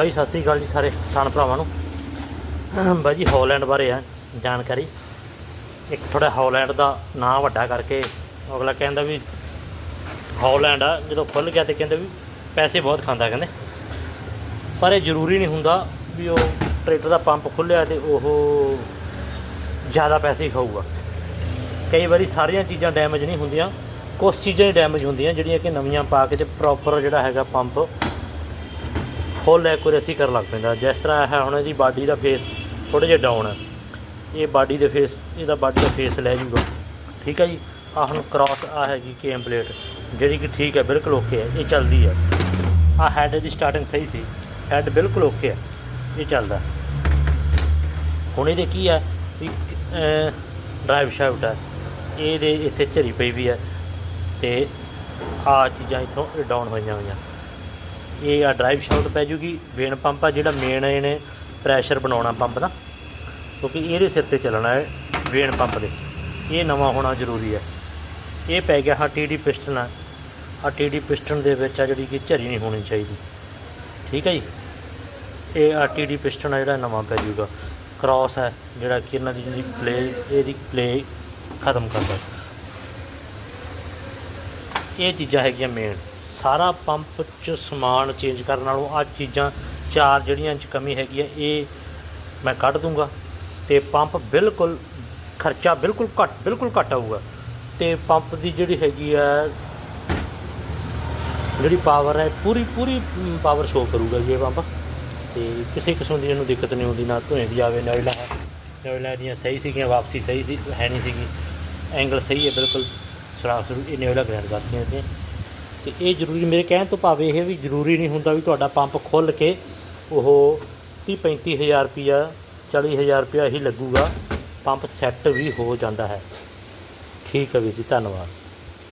ਬਾਈ, ਸਤਿ ਸ੍ਰੀ ਅਕਾਲ ਜੀ ਸਾਰੇ ਕਿਸਾਨ ਭਰਾਵਾਂ ਨੂੰ। ਬਾਈ ਜੀ ਹੌਲੈਂਡ ਬਾਰੇ ਆ, ਜਾਣਕਾਰੀ। ਇੱਕ ਥੋੜਾ ਹੌਲੈਂਡ ਦਾ ਨਾਂ ਵੱਡਾ ਕਰਕੇ ਅਗਲਾ ਕਹਿੰਦਾ ਵੀ ਹੌਲੈਂਡ ਆ, ਜਦੋਂ ਖੁੱਲ ਗਿਆ ਤੇ ਕਹਿੰਦੇ ਵੀ ਪੈਸੇ ਬਹੁਤ ਖਾਂਦਾ, ਕਹਿੰਦੇ। ਪਰ ਇਹ ਜ਼ਰੂਰੀ ਨਹੀਂ ਹੁੰਦਾ ਵੀ ਉਹ ਟਰੈਕਟਰ ਦਾ ਪੰਪ ਖੁੱਲਿਆ ਤੇ ਉਹ ਜ਼ਿਆਦਾ ਪੈਸੇ ਹੀ ਖਾਊਗਾ। ਕਈ ਵਾਰੀ ਸਾਰੀਆਂ ਚੀਜ਼ਾਂ ਡੈਮੇਜ ਨਹੀਂ ਹੁੰਦੀਆਂ ਕੁਝ ਚੀਜ਼ਾਂ ਹੀ ਡੈਮੇਜ ਹੁੰਦੀਆਂ, ਜਿਹੜੀਆਂ ਕਿ ਨਵੀਆਂ ਪਾ ਕੇ ਤੇ ਪ੍ਰੋਪਰ ਜਿਹੜਾ ਹੈਗਾ ਪੰਪ ਫੁੱਲ ਐਕੂਰੇਸੀ ਕਰਨ ਲੱਗ ਪੈਂਦਾ। ਜਿਸ ਤਰ੍ਹਾਂ ਹੈ ਹੁਣ ਇਹਦੀ ਬਾਡੀ ਦਾ ਫੇਸ ਥੋੜਾ ਜਿਹਾ ਡਾਊਨ ਹੈ ਇਹ ਬਾਡੀ ਦੇ ਫੇਸ ਇਹਦਾ ਬਾਡੀ ਦਾ ਫੇਸ ਲੈ ਜੂਗਾ। ਠੀਕ ਹੈ ਜੀ? ਆਹ ਹੁਣ ਕ੍ਰਾਸ ਆ ਹੈਗੀ ਕੇਮ ਪਲੇਟ, ਜਿਹੜੀ ਕਿ ਠੀਕ ਹੈ ਬਿਲਕੁਲ ਓਕੇ ਹੈ ਇਹ ਚੱਲਦੀ ਹੈ ਆ ਹੈਡ ਦੀ ਸਟਾਰਟਿੰਗ ਸਹੀ ਸੀ। ਹੈਡ ਬਿਲਕੁਲ ਓਕੇ ਹੈ ਇਹ ਚੱਲਦਾ। ਹੁਣ ਇਹਦੇ ਕੀ ਹੈ ਵੀ ਡਰਾਈਵ ਸ਼ਾਫਟ ਹੈ ਇਹਦੇ ਇੱਥੇ ਝਰੀ ਪਈ ਵੀ ਹੈ ਤੇ ਆ ਚੀਜ਼ਾਂ ਇੱਥੋਂ ਡਾਊਨ ਹੋਈਆਂ ਹੋਈਆਂ। ਇਹ ਆ ਡਰਾਈਵ ਸ਼ਾਫਟ ਪੈ ਜੂਗੀ ਵੇਨ ਪੰਪ ਆ ਜਿਹੜਾ ਮੇਨ ਇਹਨੇ ਪ੍ਰੈਸ਼ਰ ਬਣਾਉਣਾ ਪੰਪ ਦਾ, ਕਿਉਂਕਿ ਇਹਦੇ ਸਿਰ ਤੇ ਚੱਲਣਾ ਹੈ ਵੇਨ ਪੰਪ ਦੇ। ਇਹ ਨਵਾਂ ਹੋਣਾ ਜ਼ਰੂਰੀ ਹੈ। ਇਹ ਪੈ ਗਿਆ ਹਾਂ ਟੀਡੀ ਪਿਸਟਨ ਆ। ਆ ਟੀਡੀ ਪਿਸਟਨ ਦੇ ਵਿੱਚ ਆ ਜਿਹੜੀ ਕਿ ਝਰੀ ਨਹੀਂ ਹੋਣੀ ਚਾਹੀਦੀ। ਠੀਕ ਹੈ ਜੀ? ਇਹ ਆ ਟੀਡੀ ਪਿਸਟਨ ਆ ਜਿਹੜਾ ਨਵਾਂ ਪੈ ਜੂਗਾ। ਕ੍ਰਾਸ ਹੈ ਜਿਹੜਾ ਕਿ ਇਹਨਾਂ ਦੀ ਜਿਹੜੀ ਪਲੇ ਇਹਦੀ ਪਲੇ ਖਤਮ ਕਰਦਾ। ਇਹ ਚੀਜ਼ਾਂ ਹੈਗੀਆਂ ਮੇਨ ਸਾਰਾ ਪੰਪ 'ਚ ਸਮਾਨ ਚੇਂਜ ਕਰਨ ਨਾਲੋਂ ਆ ਚੀਜ਼ਾਂ, ਚਾਰ ਜਿਹੜੀਆਂ 'ਚ ਕਮੀ ਹੈਗੀ ਹੈ ਇਹ ਮੈਂ ਕੱਢ ਦੂੰਗਾ ਤੇ ਪੰਪ ਬਿਲਕੁਲ ਖਰਚਾ ਬਿਲਕੁਲ ਘੱਟ ਬਿਲਕੁਲ ਘੱਟ ਆਊਗਾ ਤੇ ਪੰਪ ਦੀ ਜਿਹੜੀ ਹੈਗੀ ਆ, ਜਿਹੜੀ ਪਾਵਰ ਹੈ, ਪੂਰੀ ਪੂਰੀ ਪਾਵਰ ਸ਼ੋ ਕਰੂਗਾ ਜੀ ਇਹ ਪੰਪ ਤੇ ਕਿਸੇ ਕਿਸਮ ਦੀ ਇਹਨੂੰ ਦਿੱਕਤ ਨਹੀਂ ਆਉਂਦੀ, ਨਾ ਧੂਏ ਦੀ ਆਵੇ ਨੋਇਲਾ ਹੈ ਨੋਇਲਾ ਦੀਆਂ ਸਹੀ ਸੀਗੀਆਂ, ਵਾਪਸੀ ਸਹੀ ਸੀ, ਹੈ ਨਹੀਂ ਸੀਗੀ, ਐਂਗਲ ਸਹੀ ਹੈ ਬਿਲਕੁਲ ਸਰਾਖ ਸਰੂ ਇਹ ਨੋਇਲਾ ਗ੍ਰੈਂਡ ਕਰਤੀਆਂ ਤੇ। ਤੇ ਇਹ ਜ਼ਰੂਰੀ ਮੇਰੇ ਕਹਿਣ ਤੋਂ ਭਾਵੇਂ ਇਹ ਵੀ ਜ਼ਰੂਰੀ ਨਹੀਂ ਹੁੰਦਾ ਵੀ ਤੁਹਾਡਾ ਪੰਪ ਖੁੱਲ ਕੇ ਉਹ 30 35000 ਰੁਪਿਆ 40000 ਰੁਪਿਆ ਹੀ ਲੱਗੂਗਾ। ਪੰਪ ਸੈੱਟ ਵੀ ਹੋ ਜਾਂਦਾ ਹੈ। ਠੀਕ ਹੈ ਵੀਰ ਜੀ, ਧੰਨਵਾਦ।